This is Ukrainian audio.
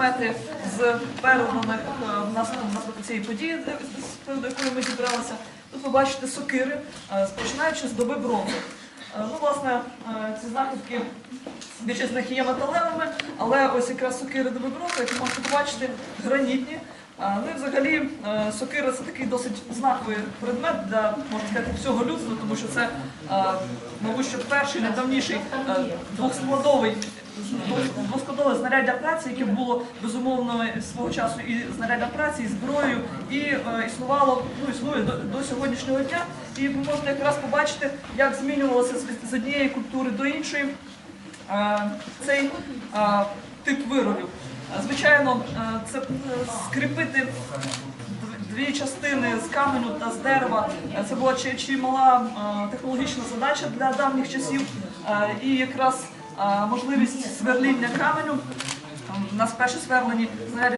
предмети з е, внаслідок цієї події, до якої ми зібралися. Тут ви бачите сокири, е, починаючи з доби бронзу. Е, Ну, власне, е, ці знахідки більшість з них є металевими, але ось якраз сокири доби бронзи, як ви можете побачити, гранітні. А, Ну взагалі е, сокира це такий досить знаковий предмет для можна сказати всього людства, тому що це, е, мабуть, що перший найдавніший е, двохскладовий двоскладове знаряддя праці, яке було безумовно свого часу і знаряддя праці, і зброєю, і існувало, ну існує до, до сьогоднішнього дня. І ви можете якраз побачити, як змінювалося з, з однієї культури до іншої цей тип виробів. Звичайно, е, це е, скріпити дві частини з каменю та з дерева. Е, Це була чимала технологічна задача для давніх часів. І якраз можливість сверління каменю. Перші сверлені знаряддя